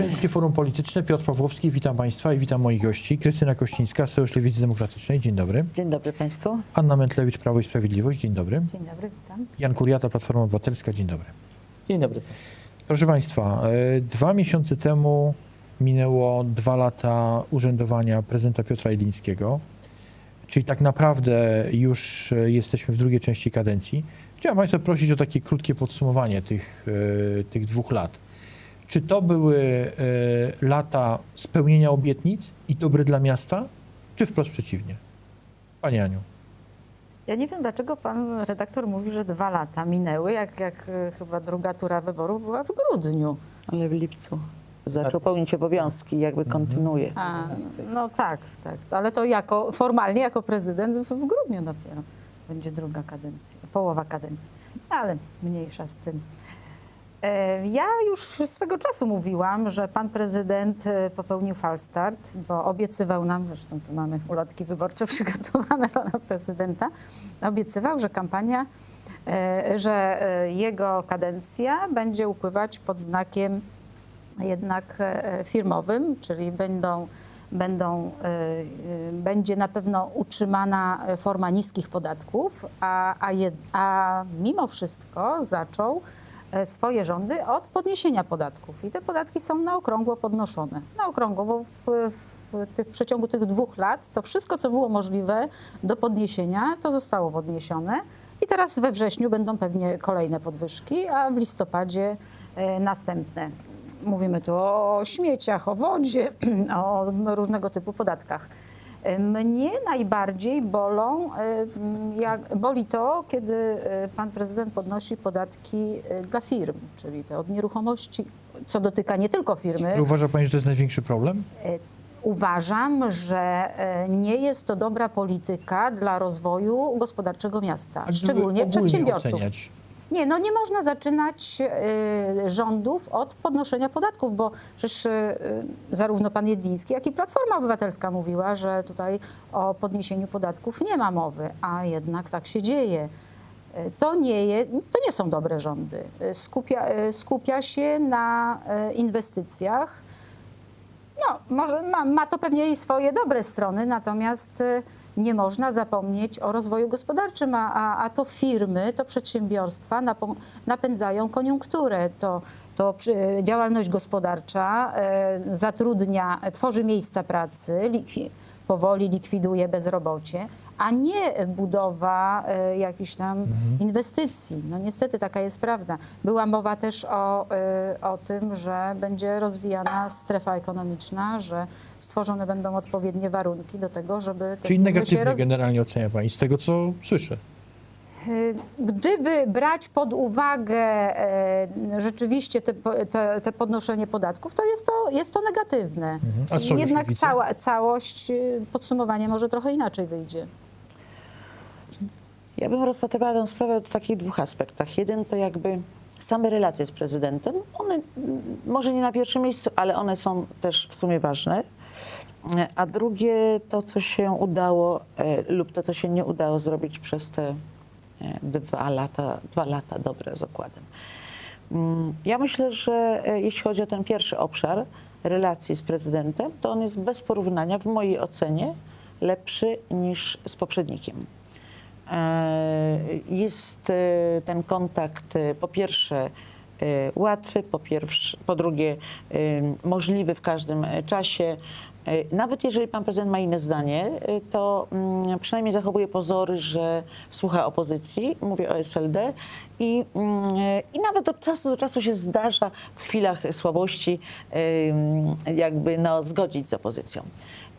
Koszalińskie Forum Polityczne, Piotr Pawłowski, witam Państwa i witam moich gości. Krystyna Kościńska, Sojusz Lewicy Demokratycznej, dzień dobry. Dzień dobry Państwu. Anna Mentlewicz, Prawo i Sprawiedliwość, dzień dobry. Dzień dobry, witam. Jan Kuriata, Platforma Obywatelska, dzień dobry. Dzień dobry. Proszę Państwa, e, dwa miesiące temu minęło dwa lata urzędowania prezydenta Piotra Jedlińskiego, czyli tak naprawdę już e, jesteśmy w drugiej części kadencji. Chciałem Państwa prosić o takie krótkie podsumowanie tych, e, tych dwóch lat. Czy to były e, lata spełnienia obietnic i dobre dla miasta, czy wprost przeciwnie? Pani Aniu. Ja nie wiem, dlaczego pan redaktor mówi, że dwa lata minęły, jak, jak e, chyba druga tura wyborów była w grudniu. Ale w lipcu zaczął pełnić obowiązki, jakby kontynuuje. A, no tak, tak. Ale to jako, formalnie jako prezydent w, w grudniu dopiero będzie druga kadencja, połowa kadencji. Ale mniejsza z tym. E, Ja już swego czasu mówiłam, że pan prezydent e, popełnił falstart, bo obiecywał nam, zresztą tu mamy ulotki wyborcze przygotowane pana prezydenta, obiecywał, że kampania, e, że jego kadencja będzie upływać pod znakiem jednak firmowym, czyli będą, będą, będzie na pewno utrzymana forma niskich podatków, a, a, jed, a mimo wszystko zaczął swoje rządy od podniesienia podatków. I te podatki są na okrągło podnoszone. Na okrągło, bo w, w, tych, w przeciągu tych dwóch lat to wszystko, co było możliwe do podniesienia, to zostało podniesione. I teraz we wrześniu będą pewnie kolejne podwyżki, a w listopadzie e, następne. Mówimy tu o śmieciach, o wodzie, o różnego typu podatkach. Mnie najbardziej bolą, e, jak, boli to, kiedy e, pan prezydent podnosi podatki e, dla firm, czyli te od nieruchomości, co dotyka nie tylko firmy. Uważa Pani, że to jest największy problem? Uważam, że nie jest to dobra polityka dla rozwoju gospodarczego miasta, szczególnie przedsiębiorców. oceniać? Nie, no nie można zaczynać e, rządów od podnoszenia podatków, bo przecież e, zarówno pan Jedliński, jak i Platforma Obywatelska mówiła, że tutaj o podniesieniu podatków nie ma mowy, a jednak tak się dzieje. E, To nie, je, to nie są dobre rządy. E, Skupia, skupia się na inwestycjach. No, może ma, ma to pewnie i swoje dobre strony, natomiast y, można zapomnieć o rozwoju gospodarczym, a, a, a to firmy, to przedsiębiorstwa napędzają koniunkturę. To, to przy- działalność gospodarcza e, zatrudnia, e, tworzy miejsca pracy, powoli likwiduje bezrobocie, a nie budowa e, jakichś tam inwestycji. No niestety taka jest prawda. Była mowa też o, e, o tym, że będzie rozwijana strefa ekonomiczna, że stworzone będą odpowiednie warunki do tego, żeby te Czyli firmy się negatywnie roz... generalnie ocenia Pani, z tego co słyszę. Y, Gdyby brać pod uwagę e, rzeczywiście te, po- te, te podnoszenie podatków, to jest to, jest to negatywne. A Sojusz Jednak cała, całość, podsumowanie może trochę inaczej wyjdzie. Ja bym rozpatrywała tę sprawę w takich dwóch aspektach. Jeden to jakby same relacje z prezydentem. One mm, może nie na pierwszym miejscu, ale one są też w sumie ważne. A drugie to, co się udało e, lub to, co się nie udało zrobić przez te e, dwa lata, dwa lata dobre z okładem. Mm, Ja myślę, że e, jeśli chodzi o ten pierwszy obszar relacji z prezydentem, to on jest bez porównania w mojej ocenie lepszy niż z poprzednikiem. E, Jest e, ten kontakt e, po pierwsze łatwy, po, pierwsze, po drugie możliwy w każdym czasie. Nawet jeżeli pan prezydent ma inne zdanie, to mm, przynajmniej zachowuje pozory, że słucha opozycji, mówię o SLD i, mm, i nawet od czasu do czasu się zdarza w chwilach słabości jakby no, zgodzić z opozycją.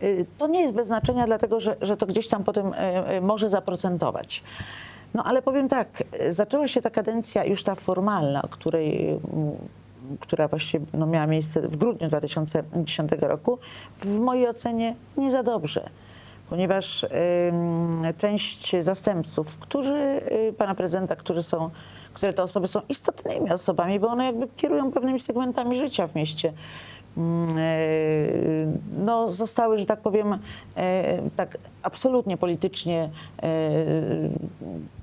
Y, To nie jest bez znaczenia, dlatego że, że to gdzieś tam potem e, e, może zaprocentować. No ale powiem tak, zaczęła się ta kadencja już ta formalna, której, mm, która właściwie no, miała miejsce w grudniu 2010 roku, w mojej ocenie nie za dobrze. Ponieważ ym, część zastępców, którzy y, pana prezydenta, którzy są, które te osoby są istotnymi osobami, bo one jakby kierują pewnymi segmentami życia w mieście, no, zostały, że tak powiem, e, tak absolutnie politycznie e,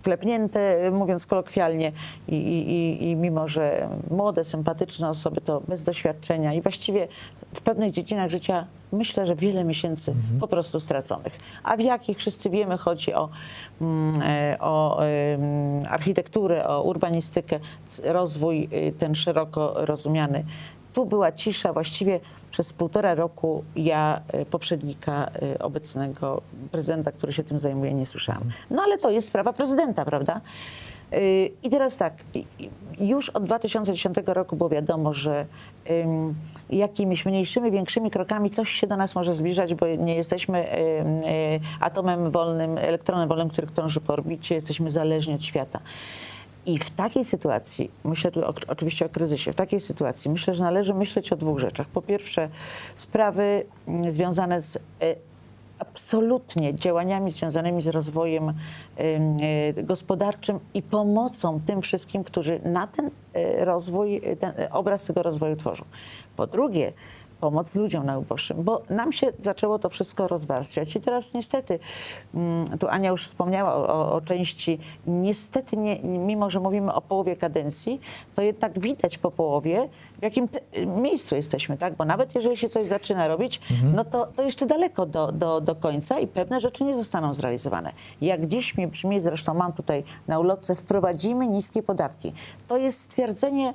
klepnięte, mówiąc kolokwialnie i, i, i- mimo, że młode, sympatyczne osoby to bez doświadczenia i właściwie w pewnych dziedzinach życia myślę, że wiele miesięcy po prostu straconych. A w jakich wszyscy wiemy, chodzi o, mm, e, o architekturę, o urbanistykę, rozwój y, ten szeroko rozumiany. Tu była cisza, właściwie przez półtora roku ja y, poprzednika y, obecnego prezydenta, który się tym zajmuje, nie słyszałam. No ale to jest sprawa prezydenta, prawda? Y, I teraz tak, już od 2010 roku było wiadomo, że jakimiś mniejszymi, większymi krokami coś się do nas może zbliżać, bo nie jesteśmy atomem wolnym, elektronem wolnym, który krąży po orbicie, jesteśmy zależni od świata. I w takiej sytuacji, myślę tu o, oczywiście o kryzysie, w takiej sytuacji myślę, że należy myśleć o dwóch rzeczach. Po pierwsze, sprawy mm, związane z e, absolutnie działaniami związanymi z rozwojem em, e, gospodarczym i pomocą tym wszystkim, którzy na ten e, rozwój, ten obraz tego rozwoju tworzą. Po drugie, pomoc ludziom najuboższym, bo nam się zaczęło to wszystko rozwarstwiać i teraz niestety, mm, tu Ania już wspomniała o, o, części, niestety nie, mimo, że mówimy o połowie kadencji, to jednak widać po połowie, w jakim miejscu jesteśmy, tak? Bo nawet jeżeli się coś zaczyna robić, no to, to jeszcze daleko do, do, do końca i pewne rzeczy nie zostaną zrealizowane. Jak dziś mi brzmi, zresztą mam tutaj na ulotce, wprowadzimy niskie podatki. To jest stwierdzenie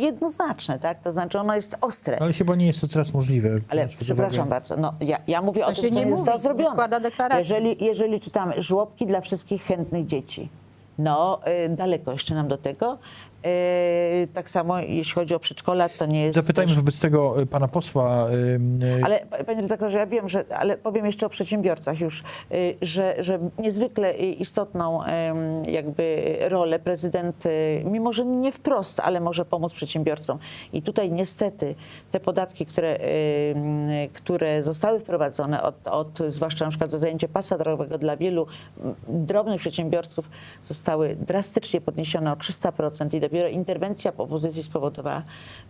jednoznaczne, tak? To znaczy ono jest ostre. Ale chyba nie jest to teraz możliwe. Ale przepraszam bardzo, no, ja, ja mówię To o się tym, co nie zostało zrobione. składa deklaracji. Jeżeli, jeżeli czytamy żłobki dla wszystkich chętnych dzieci, no y, daleko jeszcze nam do tego. Y, tak samo jeśli chodzi o przedszkola, to nie jest... Zapytajmy też- wobec tego y, pana posła. ym, y, ale panie redaktorze, ja wiem, że, ale powiem jeszcze o przedsiębiorcach już, y, że, że niezwykle y, istotną jakby rolę prezydent, y, mimo że nie wprost, ale może pomóc przedsiębiorcom. I tutaj niestety te podatki, które, które zostały wprowadzone, od, od, zwłaszcza na przykład za zajęcie pasa drogowego dla wielu drobnych przedsiębiorców, zostały drastycznie podniesione o 300% i dopiero interwencja opozycji spowodowała,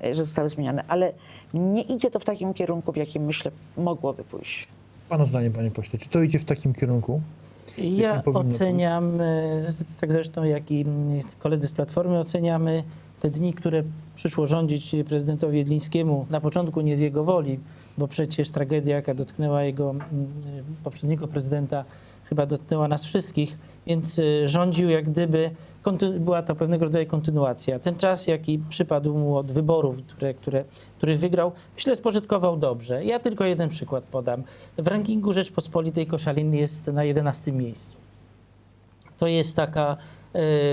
y, że zostały zmienione. Ale nie idzie to w takim kierunku, w jakim myślę mogłoby pójść. Pana zdaniem, panie pośle, czy to idzie w takim kierunku? Ja oceniam, e, tak zresztą jak i koledzy z Platformy oceniamy te dni, które przyszło rządzić prezydentowi Jedlińskiemu, na początku nie z jego woli, bo przecież tragedia, jaka dotknęła jego mm, poprzedniego prezydenta, chyba dotknęła nas wszystkich, więc e, rządził jak gdyby, była to pewnego rodzaju kontynuacja. Ten czas, jaki przypadł mu od wyborów, które, które, których wygrał, myślę, spożytkował dobrze. Ja tylko jeden przykład podam. W rankingu Rzeczpospolitej Koszalin jest na 11 miejscu. To jest taka,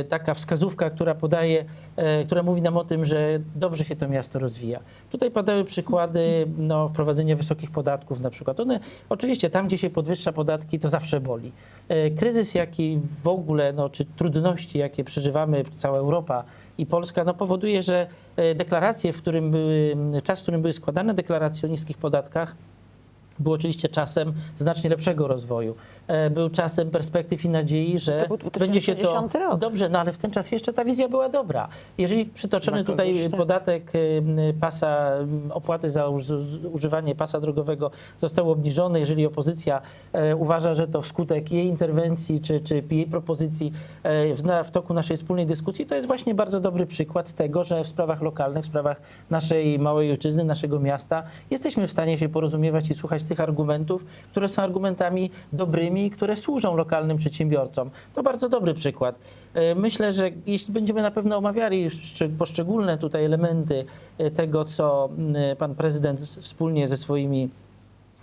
taka wskazówka, która podaje, e, która mówi nam o tym, że dobrze się to miasto rozwija. Tutaj padały przykłady no, wprowadzenia wysokich podatków na przykład. One, oczywiście tam, gdzie się podwyższa podatki, to zawsze boli. E, Kryzys, jaki w ogóle, no, czy trudności, jakie przeżywamy, cała Europa i Polska, no, powoduje, że e, deklaracje, w którym były, czas, w którym były składane deklaracje o niskich podatkach, był oczywiście czasem znacznie lepszego rozwoju. E, Był czasem perspektyw i nadziei, że będzie się to 2010 rok. dobrze, no ale w ten czas jeszcze ta wizja była dobra. Jeżeli przytoczony to tutaj podatek pasa, opłaty za uż- używanie pasa drogowego został obniżony, jeżeli opozycja e, uważa, że to wskutek jej interwencji czy, czy jej propozycji e, w toku naszej wspólnej dyskusji, to jest właśnie bardzo dobry przykład tego, że w sprawach lokalnych, w sprawach naszej małej ojczyzny, naszego miasta jesteśmy w stanie się porozumiewać i słuchać tych argumentów, które są argumentami dobrymi, które służą lokalnym przedsiębiorcom. To bardzo dobry przykład. E, Myślę, że jeśli będziemy na pewno omawiali szcz- poszczególne tutaj elementy e, tego, co m, pan prezydent wspólnie ze swoimi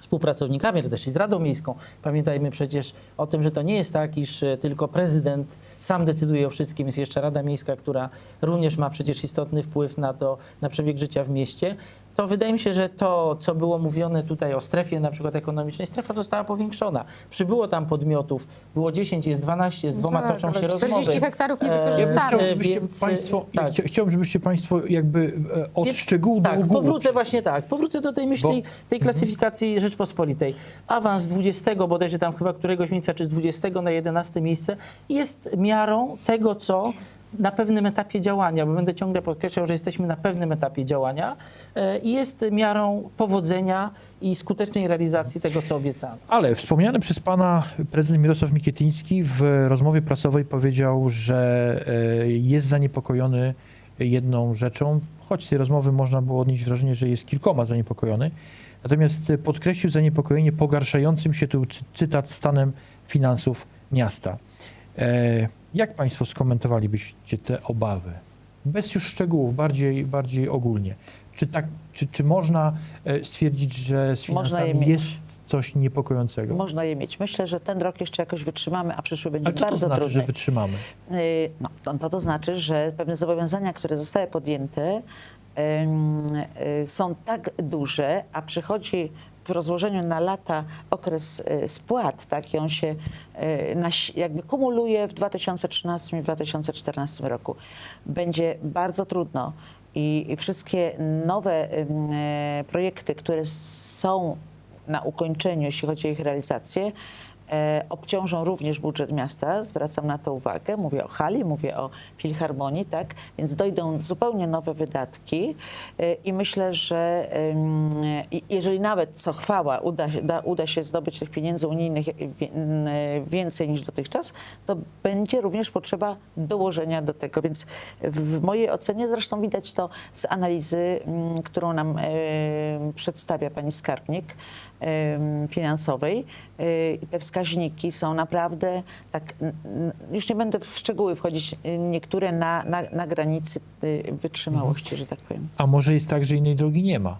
współpracownikami, ale też i z Radą Miejską. Pamiętajmy przecież o tym, że to nie jest tak, iż e, tylko prezydent sam decyduje o wszystkim. Jest jeszcze Rada Miejska, która również ma przecież istotny wpływ na to, na przebieg życia w mieście. To wydaje mi się, że to, co było mówione tutaj o strefie na przykład ekonomicznej, strefa została powiększona. Przybyło tam podmiotów, było 10, jest 12, z dwoma tak, toczą się 40 rozmowy. hektarów E, niewykorzystanych. Ja bym chciał, e, żebyście więc, państwo, ja tak. chcia, chciałbym, żebyście państwo jakby e, od Więc- szczegółu do tak, ogółu. powrócę właśnie tak, powrócę do tej myśli, Bo- tej klasyfikacji Rzeczpospolitej. Awans z 20, bodajże tam chyba któregoś miejsca, czy z 20 na 11 miejsce jest miarą tego, co na pewnym etapie działania, bo będę ciągle podkreślał, że jesteśmy na pewnym etapie działania e, i jest miarą powodzenia i skutecznej realizacji tego, co obiecano. Ale wspomniany przez pana prezydent Mirosław Mikietyński w rozmowie prasowej powiedział, że e, jest zaniepokojony jedną rzeczą, choć z tej rozmowy można było odnieść wrażenie, że jest kilkoma zaniepokojony. Natomiast e, podkreślił zaniepokojenie pogarszającym się, tu cy- cytat, stanem finansów miasta. E, Jak państwo skomentowalibyście te obawy? Bez już szczegółów, bardziej, bardziej ogólnie. Czy, tak, czy, czy można e, stwierdzić, że z finansami jest coś niepokojącego? Można je mieć. Myślę, że ten rok jeszcze jakoś wytrzymamy, a przyszły będzie Ale co to bardzo znaczy, trudny. że wytrzymamy? Y, No, to, to, to znaczy, że pewne zobowiązania, które zostały podjęte, y, są tak duże, a przychodzi w rozłożeniu na lata okres y, spłat, tak, i on się y, jakby kumuluje w 2013 i 2014 roku. Będzie bardzo trudno i, wszystkie nowe e, projekty, które są na ukończeniu, jeśli chodzi o ich realizację, obciążą również budżet miasta. Zwracam na to uwagę. Mówię o hali, mówię o filharmonii, tak? Więc dojdą zupełnie nowe wydatki e, i myślę, że jeżeli nawet co chwała uda, da, uda się zdobyć tych pieniędzy unijnych e, e, więcej niż dotychczas, to będzie również potrzeba dołożenia do tego. Więc w mojej ocenie, zresztą widać to z analizy, którą nam e, przedstawia pani skarbnik finansowej. E, Te wskaźniki są naprawdę tak, już nie będę w szczegóły wchodzić, niektóre na, na, na granicy e, wytrzymałości, że tak powiem. A może jest tak, że innej drogi nie ma?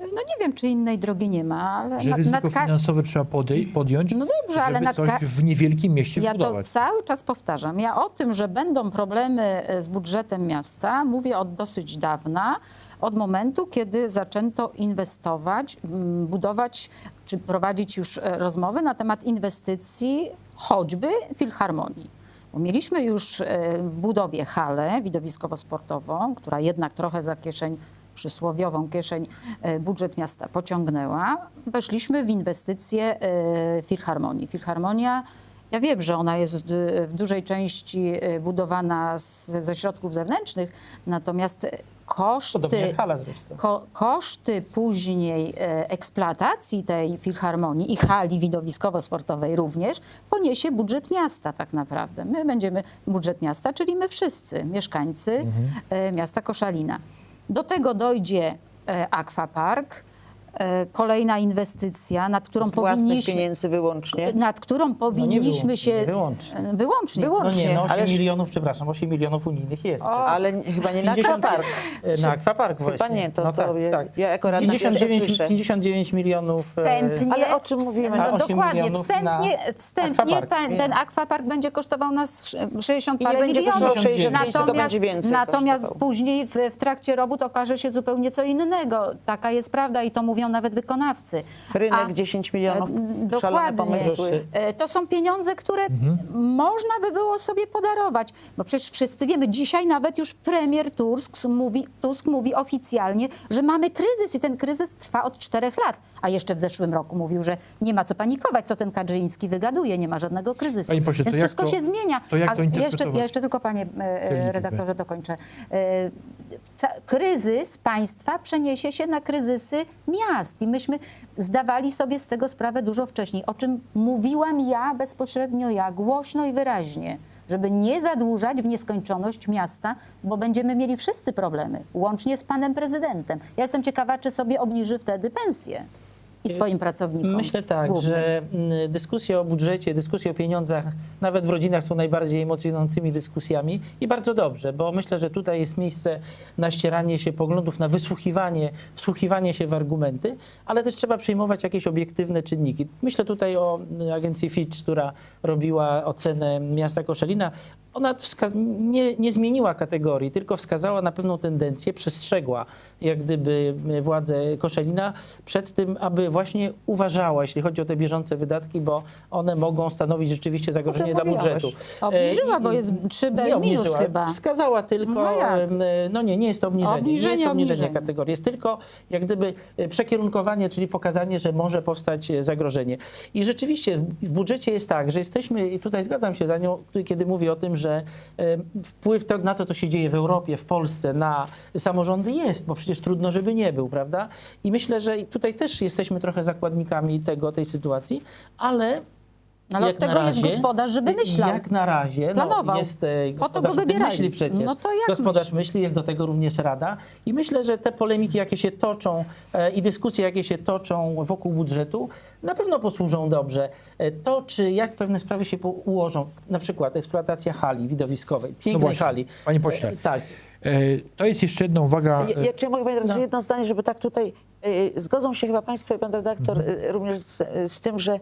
No nie wiem, czy innej drogi nie ma, ale Że ryzyko finansowe trzeba podej- podjąć, No dobrze, żeby ale nad coś w niewielkim mieście Ja to wybudować. cały czas powtarzam. Ja o tym, że będą problemy e, z budżetem miasta, mówię od dosyć dawna, od momentu, kiedy zaczęto inwestować, mm, budować czy prowadzić już e, rozmowy na temat inwestycji choćby filharmonii. Bo mieliśmy już e, w budowie halę widowiskowo-sportową, która jednak trochę za kieszeń przysłowiową kieszeń e, budżet miasta pociągnęła. Weszliśmy w inwestycje filharmonii. Filharmonia, ja wiem, że ona jest w, dużej części budowana z, ze środków zewnętrznych, natomiast koszty... Podobnie jak hala zresztą. Ko- koszty później e, eksploatacji tej filharmonii i hali widowiskowo-sportowej również poniesie budżet miasta tak naprawdę. My będziemy, budżet miasta, czyli my wszyscy, mieszkańcy e, miasta Koszalina. Do tego dojdzie e, aquapark, e, kolejna inwestycja, nad którą Z własnych powinniśmy... pieniędzy wyłącznie. Nad którą powinniśmy wyłącznie, się... wyłącznie. e, Wyłącznie. Wyłą- No nie, no 8 Ależ- milionów, przepraszam, 8 milionów unijnych jest. przecież. Ale chyba nie na 50 aquapark. E, Na akwapark właśnie. Chyba nie, to- no to tak, ja- tak. ja jako radna pierwsza 59, słyszę. 59 milionów. e, Wstępnie, Ale o czym mówimy? No, A 8 dokładnie. Wstępnie, na wstępnie aquapark. ten, ten akwapark będzie kosztował nas sz- 60 I nie parę milionów. kosztował 65, tylko natomiast będzie więcej natomiast kosztował. później w, w trakcie robót okaże się zupełnie co innego. Taka jest prawda i to mówią nawet wykonawcy. Rynek A- 10 milionów, E, szalone Dokładnie. pomysły. E, To są pieniądze, które można by było sobie podarować. Bo przecież wszyscy wiemy, dzisiaj nawet już premier Tusk mówi, Tusk mówi oficjalnie, że mamy kryzys i ten kryzys trwa od czterech lat. A jeszcze w zeszłym roku mówił, że nie ma co panikować, co ten Kaczyński wygaduje, nie ma żadnego kryzysu. Panie pośle, Więc wszystko to- się zmienia. to jak A to jeszcze, interpretować? ja jeszcze tylko, panie e, redaktorze, dokończę. E, Kryzys państwa przeniesie się na kryzysy miast i myśmy zdawali sobie z tego sprawę dużo wcześniej, o czym mówiłam ja bezpośrednio ja, głośno i wyraźnie, żeby nie zadłużać w nieskończoność miasta, bo będziemy mieli wszyscy problemy, łącznie z panem prezydentem. Ja jestem ciekawa, czy sobie obniży wtedy pensję i swoim pracownikom. Myślę tak, głównym. że mm, dyskusje o budżecie, dyskusje o pieniądzach, nawet w rodzinach są najbardziej emocjonującymi dyskusjami i bardzo dobrze, bo myślę, że tutaj jest miejsce na ścieranie się poglądów, na wysłuchiwanie, wsłuchiwanie się w argumenty, ale też trzeba przyjmować jakieś obiektywne czynniki. Myślę tutaj o mm, agencji Fitch, która robiła ocenę miasta Koszalina. Ona nie, nie zmieniła kategorii, tylko wskazała na pewną tendencję, przestrzegła jak gdyby y, władze Koszalina przed tym, aby właśnie uważała, jeśli chodzi o te bieżące wydatki, bo one mogą stanowić rzeczywiście zagrożenie dla budżetu. Obniżyła, E, i- bo jest 3B nie minus chyba. Wskazała tylko, No em, no nie, nie jest to obniżenie, nie Obniżenie, jest obniżenie obniżenie. kategorii, jest tylko jak gdyby e, przekierunkowanie, czyli pokazanie, że może powstać e, zagrożenie. I rzeczywiście w, w budżecie jest tak, że jesteśmy, i tutaj zgadzam się za nią, kiedy mówi o tym, że że wpływ na to, co się dzieje w Europie, w Polsce, na samorządy jest, bo przecież trudno, żeby nie był, prawda? I myślę, że tutaj też jesteśmy trochę zakładnikami tego, tej sytuacji, ale ale jak od tego na jest razie- gospodarz, żeby myślał. Jak na razie Planował. No, jest e, Po to gospodarz myśli przecież. No to jak gospodarz myśli? jest do tego również rada. I myślę, że te polemiki, jakie się toczą e, i dyskusje, jakie się toczą wokół budżetu, na pewno posłużą dobrze. E, to, czy jak pewne sprawy się ułożą, na przykład eksploatacja hali widowiskowej, pięknej No właśnie, hali. panie pośle. E, tak. E, To jest jeszcze jedna uwaga. Ja, ja, czy mogę powiedzieć No. jedno zdanie, żeby tak tutaj... Zgodzą się chyba Państwo i Pan redaktor Mhm. również z, z tym, że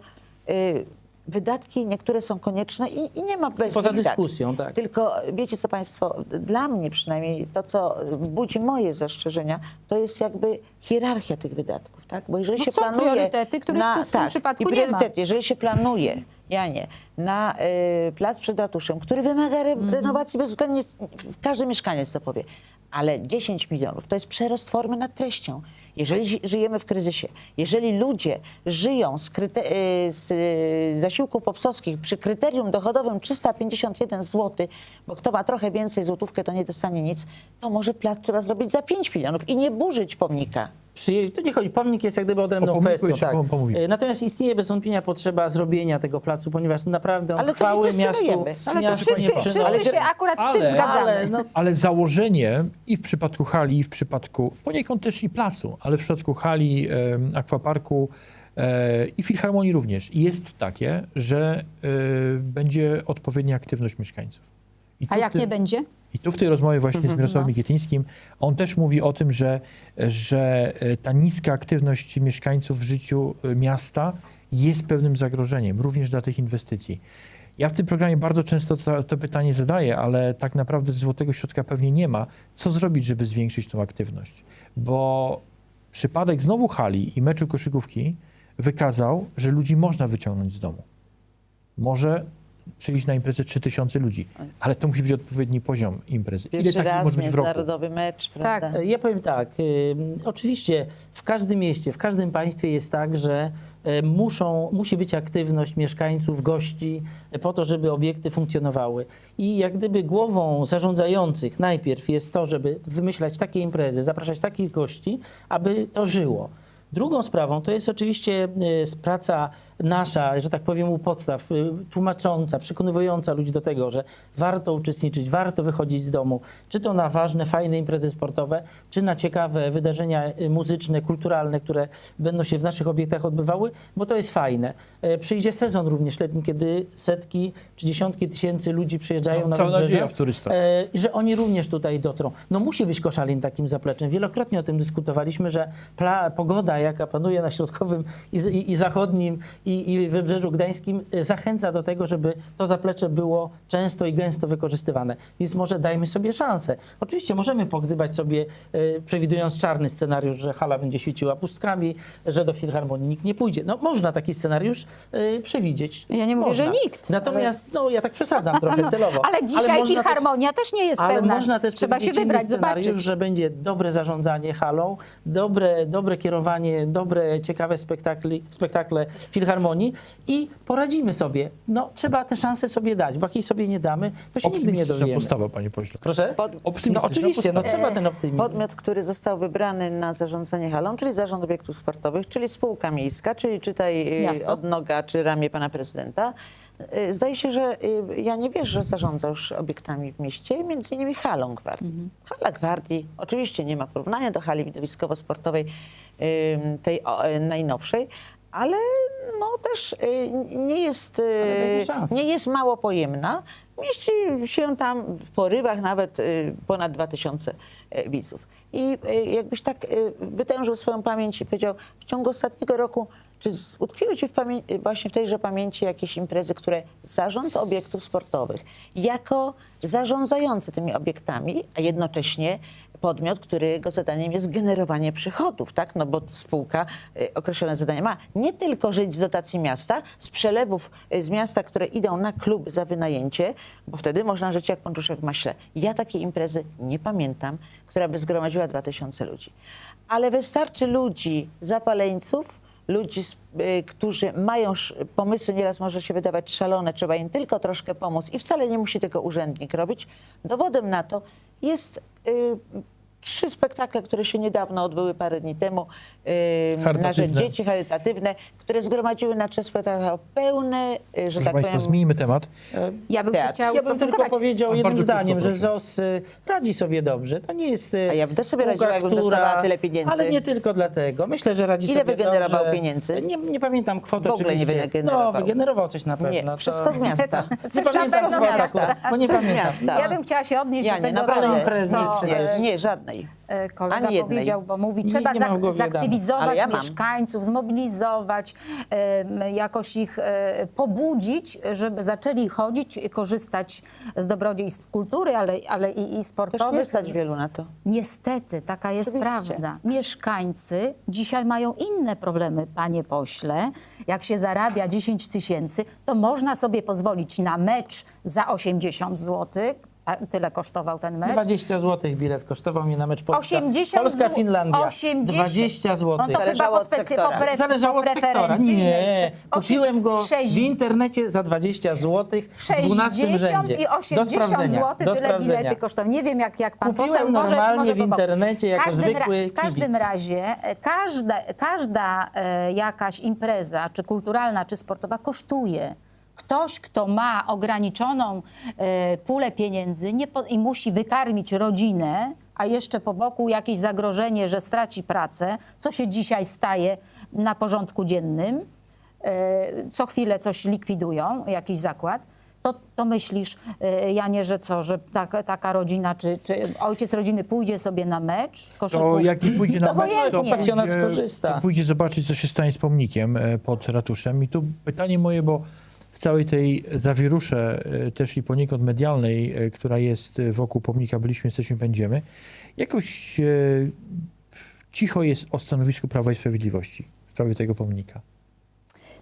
wydatki niektóre są konieczne i, i nie ma bez Poza nich dyskusją, tak. Tylko wiecie co Państwo, dla mnie przynajmniej to, co budzi moje zastrzeżenia, to jest jakby hierarchia tych wydatków, tak? Bo jeżeli No się są planuje... priorytety, których tu w tym tak, przypadku i nie ma. jeżeli się planuje, Janie, na y, plac przed ratuszem, który wymaga re, Mhm. renowacji bezwzględnie, każdy mieszkaniec to powie, ale 10 milionów to jest przerost formy nad treścią. Jeżeli ży- żyjemy w kryzysie, jeżeli ludzie żyją z, kryte, y, z y, zasiłków popsowskich przy kryterium dochodowym 351 zł, bo kto ma trochę więcej złotówkę, to nie dostanie nic, to może plac trzeba zrobić za 5 milionów i nie burzyć pomnika. Przyjęli, tu nie chodzi, pomnik jest jak gdyby O odrębną pomniku kwestią. Tak. pomówimy. E, Natomiast istnieje bez wątpienia potrzeba zrobienia tego placu, ponieważ naprawdę on Ale chwały miastu. Ale to miastu Wszyscy, nie wszyscy przynosi. się akurat z ale- tym zgadzamy. Ale, no, Ale założenie i w przypadku hali, i w przypadku poniekąd też i placu, ale w przypadku hali, em, akwaparku e, i filharmonii również jest takie, że e, będzie odpowiednia aktywność mieszkańców. I A jak tym- nie będzie? I tu w tej rozmowie właśnie z Mirosławem No. Mikietyńskim, on też mówi o tym, że, że e, ta niska aktywność mieszkańców w życiu e, miasta jest pewnym zagrożeniem, również dla tych inwestycji. Ja w tym programie bardzo często to, to pytanie zadaję, ale tak naprawdę złotego środka pewnie nie ma. Co zrobić, żeby zwiększyć tą aktywność? Bo przypadek znowu hali i meczu koszykówki wykazał, że ludzi można wyciągnąć z domu. Może przyjść na imprezę 3000 ludzi, ale to musi być odpowiedni poziom imprezy. Pierwszy takich raz może być w roku? międzynarodowy mecz, prawda? E, Ja powiem tak, ym, oczywiście w każdym mieście, w każdym państwie jest tak, że e, muszą, musi być aktywność mieszkańców, gości e, po to, żeby obiekty funkcjonowały. I jak gdyby głową zarządzających najpierw jest to, żeby wymyślać takie imprezy, zapraszać takich gości, aby to żyło. Drugą sprawą to jest oczywiście e, praca nasza, że tak powiem, u podstaw, y, tłumacząca, przekonywująca ludzi do tego, że warto uczestniczyć, warto wychodzić z domu, czy to na ważne, fajne imprezy sportowe, czy na ciekawe wydarzenia y, muzyczne, kulturalne, które będą się w naszych obiektach odbywały, bo to jest fajne. E, Przyjdzie sezon również letni, kiedy setki czy dziesiątki tysięcy ludzi przyjeżdżają No, na wybrzeże. nadzieja w turystach. E, i że oni również tutaj dotrą. No musi być Koszalin takim zapleczem. Wielokrotnie o tym dyskutowaliśmy, że pogoda, jaka panuje na środkowym i, i, i zachodnim i, i wybrzeżu gdańskim, e, zachęca do tego, żeby to zaplecze było często i gęsto wykorzystywane. Więc może dajmy sobie szansę. Oczywiście możemy pogdybać sobie, e, przewidując czarny scenariusz, że hala będzie świeciła pustkami, że do filharmonii nikt nie pójdzie. No można taki scenariusz e, przewidzieć. Ja nie mówię, można. że nikt, Natomiast, no ja tak przesadzam trochę celowo. ale dzisiaj też- filharmonia też, nie jest ale pełna. można też Trzeba się wybrać, scenariusz, zobaczyć. że będzie dobre zarządzanie halą, dobre, dobre kierowanie, dobre, ciekawe spektakli, spektakle filharmonii i poradzimy sobie. No, trzeba te szanse sobie dać, bo jak jej sobie nie damy, to się nigdy nie dowiemy. postawa, panie pośle. Proszę? Pod- No oczywiście, no trzeba ten optymizm. Podmiot, który został wybrany na zarządzanie halą, czyli Zarząd Obiektów Sportowych, czyli spółka miejska, czyli czytaj y, Miasto. odnoga czy ramię pana prezydenta. Y, Zdaje się, że y, ja nie wiesz, że zarządza już obiektami w mieście, między innymi halą Gwardii. Hala Gwardii, oczywiście nie ma porównania do hali widowiskowo-sportowej tej y, najnowszej, ale no też y, nie jest, y, nie jest mało pojemna. Mieści się tam w porywach nawet y, ponad 2000 y, widzów. I jakbyś tak wytężył swoją pamięć i powiedział, w ciągu ostatniego roku, czy utkwiły ci w właśnie w tejże pamięci jakieś imprezy, które zarząd obiektów sportowych, jako zarządzający tymi obiektami, a jednocześnie podmiot, którego zadaniem jest generowanie przychodów, tak? No bo spółka y, określone zadania ma. Nie tylko żyć z dotacji miasta, z przelewów y, z miasta, które idą na klub za wynajęcie, bo wtedy można żyć jak pączuszek w maśle. Ja takiej imprezy nie pamiętam, która by zgromadziła 2000 ludzi. Ale wystarczy ludzi, zapaleńców, ludzi, y, którzy mają pomysły, nieraz może się wydawać szalone, trzeba im tylko troszkę pomóc i wcale nie musi tego urzędnik robić. Dowodem na to jest y, trzy spektakle, które się niedawno odbyły parę dni temu y, na rzecz Charytatywne. dzieci charytatywne, które zgromadziły na trzech spektaklach pełne, y, że Proszę tak Państwa, powiem, zmieńmy temat. Ja bym się Teatr. chciała Ja bym tylko powiedział A jednym zdaniem, że. ZOS y, radzi sobie dobrze. To nie jest y, A ja bym też sobie radziła, jakbym która... dostawała tyle pieniędzy. Ale nie tylko dlatego. Myślę, że radzi Ile sobie wygenerował dobrze. pieniędzy? Nie, nie pamiętam kwoty W ogóle nie oczywiście. wygenerował. No, wygenerował coś na pewno. Nie, to- wszystko z miasta. Nie Coś pamiętam na pewno kwoty bo nie pamiętam. miasta. Ja bym chciała się odnieść Ja do nie, tego, naprawdę. nic Nie, nie, żadnej. E, kolega Ani jednej. powiedział, bo mówi, Nie- trzeba nie danych. zaktywizować ja mieszkańców, zmobilizować, jakoś ich e, pobudzić, żeby zaczęli chodzić, i korzystać z dobrodziejstw kultury, ale, ale i, i Też sportowych. nie stać wielu na to. Niestety, taka jest Oczywiście. prawda. Mieszkańcy dzisiaj mają inne problemy, panie pośle. Jak się zarabia 10 tysięcy, to można sobie pozwolić na mecz za 80 zł. Tyle kosztował ten mecz. 20 zł bilet kosztował mnie na mecz Polska. 80 Polska Finlandia. 80 20 zł. No to Zależało chyba po, od sektora. po, pre, Zależało od sektora. Nie, kupiłem go w internecie za 20 zł w 12 60 rzędzie. i Do 80 sprawdzenia. zł, tyle bilety kosztują. Nie wiem, jak, jak pan Kupiłem poseł może, normalnie może w internecie jako każdym zwykły W każdym kibic. razie e, każda, każda e, jakaś impreza, czy kulturalna, czy sportowa kosztuje. Ktoś, kto ma ograniczoną e, pulę pieniędzy nie po, i musi wykarmić rodzinę, a jeszcze po boku jakieś zagrożenie, że straci pracę, co się dzisiaj staje na porządku dziennym, e, co chwilę coś likwidują, jakiś zakład, to, to myślisz, e, Janie, że co, że taka, taka rodzina, czy, czy ojciec rodziny pójdzie sobie na mecz To koszykówki? jak nie pójdzie na mecz, to. Pasjonat skorzysta. to pójdzie zobaczyć, co się stanie z pomnikiem pod ratuszem. I tu pytanie moje, bo w całej tej zawierusze, e, też i poniekąd medialnej, e, która jest e, wokół pomnika Byliśmy, Jesteśmy, Będziemy, jakoś cicho jest o stanowisku Prawa i Sprawiedliwości w sprawie tego pomnika.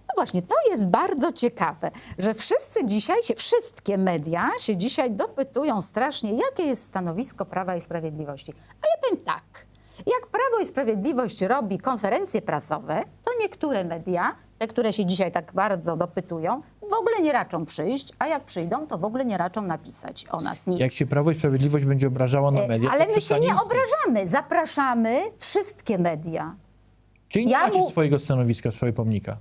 No właśnie, to jest bardzo ciekawe, że wszyscy dzisiaj się, wszystkie media się dzisiaj dopytują strasznie, jakie jest stanowisko Prawa i Sprawiedliwości. A ja powiem tak. Jak Prawo i Sprawiedliwość robi konferencje prasowe, to niektóre media, te, które się dzisiaj tak bardzo dopytują, w ogóle nie raczą przyjść, a jak przyjdą, to w ogóle nie raczą napisać o nas nic. Jak się Prawo i Sprawiedliwość będzie obrażało na media, E, Ale to my się nie obrażamy. Zapraszamy wszystkie media. Czyli nie Ja macie mu- swojego stanowiska w sprawie pomnika.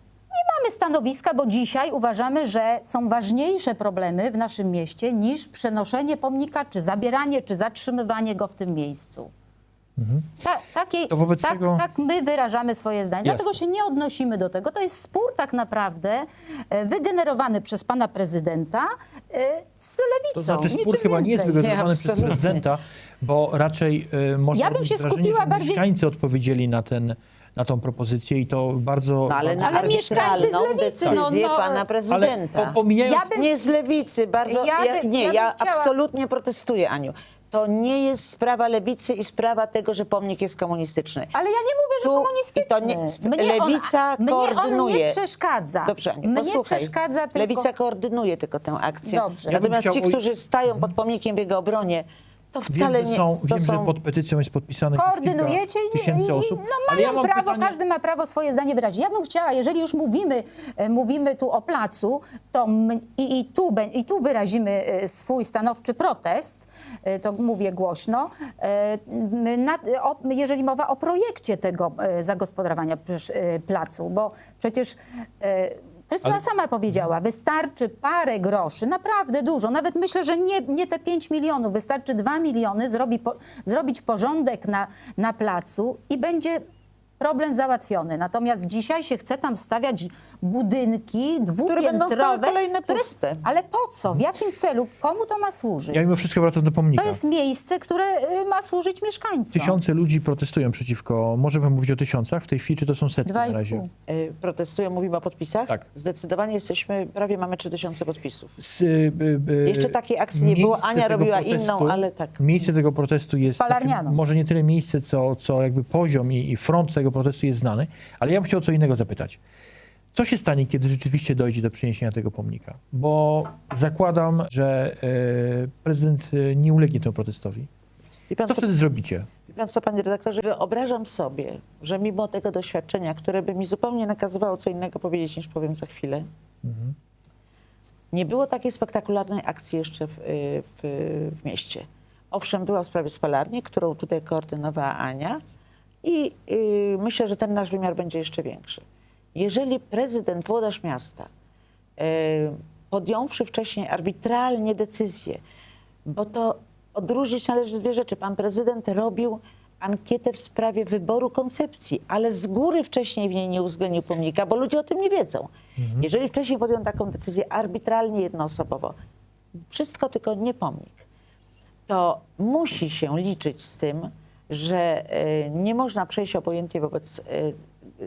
mamy stanowiska, bo dzisiaj uważamy, że są ważniejsze problemy w naszym mieście niż przenoszenie pomnika, czy zabieranie, czy zatrzymywanie go w tym miejscu. Ta, takiej, Mhm. To wobec tak, tego- tak my wyrażamy swoje zdanie, Jasne. dlatego się nie odnosimy do tego. To jest spór tak naprawdę e, wygenerowany przez pana prezydenta e, z lewicą. To znaczy spór niczym chyba nie jest więcej. wygenerowany Nie, przez prezydenta, bo raczej y, można Ja bym się wrażenie, skupiła że bardziej- mieszkańcy odpowiedzieli na, ten, na tą propozycję i to bardzo... No, ale na Ale mieszkańcy z lewicy, no, decyzję no, pana ale prezydenta. po, pomijając... Ja bym- Nie z lewicy, bardzo. Ja Ja, bym- nie, ja ja, chciała- absolutnie protestuję, Aniu. To nie jest sprawa lewicy i sprawa tego, że pomnik jest komunistyczny. Ale ja nie mówię, że Tu- komunistyczny. i to nie- sp- Mnie on- lewica mnie on koordynuje. nie przeszkadza. Dobrze, Aniu, mnie posłuchaj. przeszkadza tylko... Lewica koordynuje tylko tę akcję. Dobrze. Ja bym Natomiast ci, chciał- którzy stają pod pomnikiem w jego obronie, to Wiem, wcale że nie. są, to wiem są... że pod petycją jest podpisanych już Koordynujecie i, tysięcy i, osób. no ja mają mam prawo, pytanie, każdy ma prawo swoje zdanie wyrazić. Ja bym chciała, jeżeli już mówimy, e, mówimy tu o placu, to i, i, tu, i tu wyrazimy e, swój stanowczy protest, e, to mówię głośno, na, o, jeżeli mowa o projekcie tego zagospodarowania placu, bo przecież Krystyna Ale- sama powiedziała, wystarczy parę groszy, naprawdę dużo, nawet myślę, że nie, nie te 5 milionów, wystarczy 2 miliony zrobi po, zrobić porządek na, na placu i będzie problem załatwiony. Natomiast dzisiaj się chce tam stawiać budynki dwupiętrowe. będą stały kolejne które- puste. Ale po co? W jakim celu? Komu to ma służyć? Ja mimo wszystko wracam do pomnika. To jest miejsce, które y, ma służyć mieszkańcom. Tysiące ludzi protestują przeciwko, możemy mówić o tysiącach w tej chwili, czy to są setki Dwa na razie? Y, Protestują, mówimy o podpisach? Tak. Zdecydowanie jesteśmy, prawie mamy 3000 podpisów. Z, y, y, y, Jeszcze takiej akcji nie było. Ania robiła protestu- inną, ale tak. Miejsce tego protestu jest, Spalarnianą. może nie tyle miejsce, co, co jakby poziom i, i front tego protestu jest znany, ale ja bym chciał o co innego zapytać. Co się stanie, kiedy rzeczywiście dojdzie do przeniesienia tego pomnika? Bo zakładam, że e, prezydent e, nie ulegnie temu protestowi. Pan, Co co, wtedy zrobicie? pan co, panie redaktorze, wyobrażam sobie, że mimo tego doświadczenia, które by mi zupełnie nakazywało co innego powiedzieć, niż powiem za chwilę, nie było takiej spektakularnej akcji jeszcze w, y, w, w mieście. Owszem, była w sprawie spalarni, którą tutaj koordynowała Ania i y, myślę, że ten nasz wymiar będzie jeszcze większy. Jeżeli prezydent, włodarz miasta, y, podjąwszy wcześniej arbitralnie decyzję, bo to odróżnić należy dwie rzeczy. Pan prezydent robił ankietę w sprawie wyboru koncepcji, ale z góry wcześniej w niej nie uwzględnił pomnika, bo ludzie o tym nie wiedzą. Jeżeli wcześniej podjął taką decyzję arbitralnie, jednoosobowo, wszystko tylko nie pomnik, to musi się liczyć z tym, że e, nie można przejść obojętnie wobec e,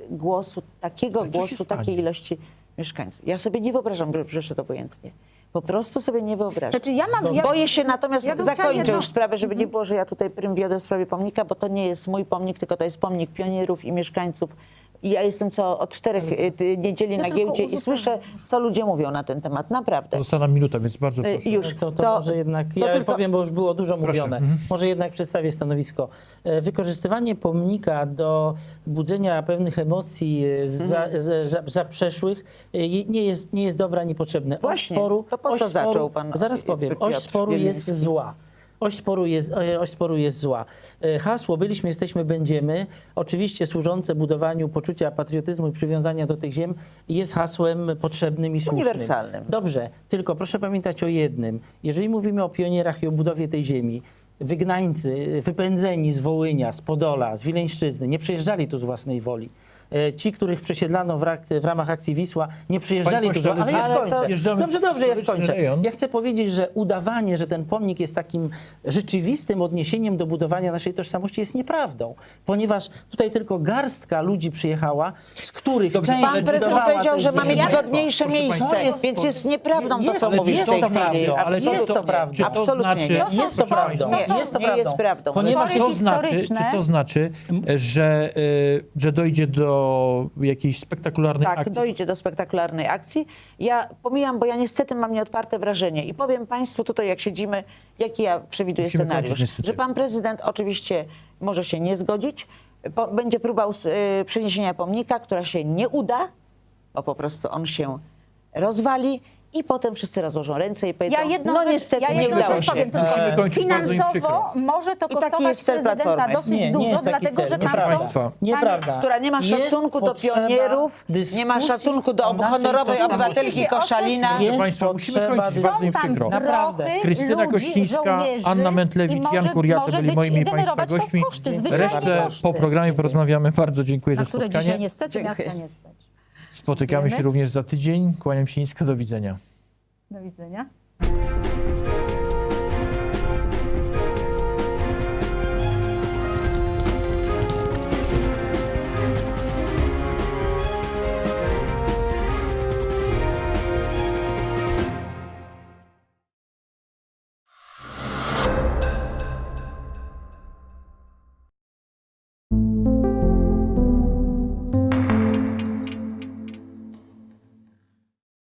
głosu, takiego głosu, takiej ilości mieszkańców. Ja sobie nie wyobrażam, żeby przeszedł obojętnie. Po prostu sobie nie wyobrażam. Znaczy ja mam... Ja, Boję się natomiast, ja zakończę jedno- już sprawę, żeby nie było, że ja tutaj prym wiodę w sprawie pomnika, bo to nie jest mój pomnik, tylko to jest pomnik pionierów i mieszkańców. I ja jestem co od czterech y, niedzieli Ja na tylko giełdzie i uzupełnię. słyszę, co ludzie mówią na ten temat. Naprawdę. Została nam minuta, więc bardzo Y, proszę. Już. To, to, może jednak, to ja tylko- powiem, bo już było dużo mówione, może jednak przedstawię stanowisko. E, Wykorzystywanie pomnika do budzenia pewnych emocji e, za, Mhm. za, za, za przeszłych e, je- nie jest, nie jest dobra ani potrzebne. Oś Właśnie. sporu, To po oś co sporu, zaczął pan, Zaraz y, powiem. Piotr Oś sporu jest zła. Oś sporu, jest, e, oś sporu jest zła. E, Hasło byliśmy, jesteśmy, będziemy, oczywiście służące budowaniu poczucia patriotyzmu i przywiązania do tych ziem, jest hasłem potrzebnym i słusznym. Uniwersalnym. Dobrze, tylko proszę pamiętać o jednym. Jeżeli mówimy o pionierach i o budowie tej ziemi, wygnańcy, wypędzeni z Wołynia, z Podola, z Wileńszczyzny, nie przyjeżdżali tu z własnej woli. E, Ci, których przesiedlano w, rak, w ramach akcji Wisła, nie przyjeżdżali pośle, Ale ja ale to- skończę. Dobrze, dobrze, ja skończę. rejon. Ja chcę powiedzieć, że udawanie, że ten pomnik jest takim rzeczywistym odniesieniem do budowania naszej tożsamości jest nieprawdą. Ponieważ tutaj tylko garstka ludzi przyjechała, z których Dobrze, część Pan prezydent powiedział, że ma ziemię. mieć Proszę godniejsze miejsce, państwa. więc jest nieprawdą to, Jest- co ale mówi w jest tej to chwili. ale jest to prawdą. Czy to Absolutnie znaczy, nie. To Jest to prawdą. to Jest to prawdą. jest. Ponieważ to znaczy, czy to znaczy, że, y, że dojdzie do jakiejś spektakularnej Tak, akcji? dojdzie do spektakularnej akcji. Ja pomijam, bo ja niestety mam nieodparte wrażenie i powiem Państwu tutaj, jak siedzimy, jaki ja przewiduję Musimy scenariusz. kończyć. Że Pan Prezydent oczywiście może się nie zgodzić, po, będzie próba y, przeniesienia pomnika, która się nie uda, bo po prostu on się rozwali i potem wszyscy rozłożą ręce i powiedzą, Ja jedną no rzecz, niestety ja nie jedną udało rzecz się. powiem tylko. Musimy kończyć, bardzo mi przykro. Finansowo może to I taki kosztować jest cel prezydenta Platformy. dosyć Nie, nie dużo, jest taki dlatego cel. że tam Nieprawda. są... Państwa. Nieprawda. która nie ma Jest szacunku do potrzeba pionierów, nie ma dyskusji szacunku do o naszej honorowej tożsamości. obywatelki Koszalina. otworzyć- Proszę Państwa, musimy potrzeba kończyć, bardzo mi Są tam przykro. Naprawdę. Krystyna ludzi, Kościńska, żołnierzy Anna Mętlewicz, i Jan Kuriata może byli być moimi i Państwa generować to gośćmi. koszty, zwyczajne Resztę koszty, po programie porozmawiamy. Bardzo dziękuję na za które spotkanie. dzisiaj niestety miasta nie stać. Spotykamy się również za tydzień. Kłaniam się nisko. Do widzenia. Do widzenia.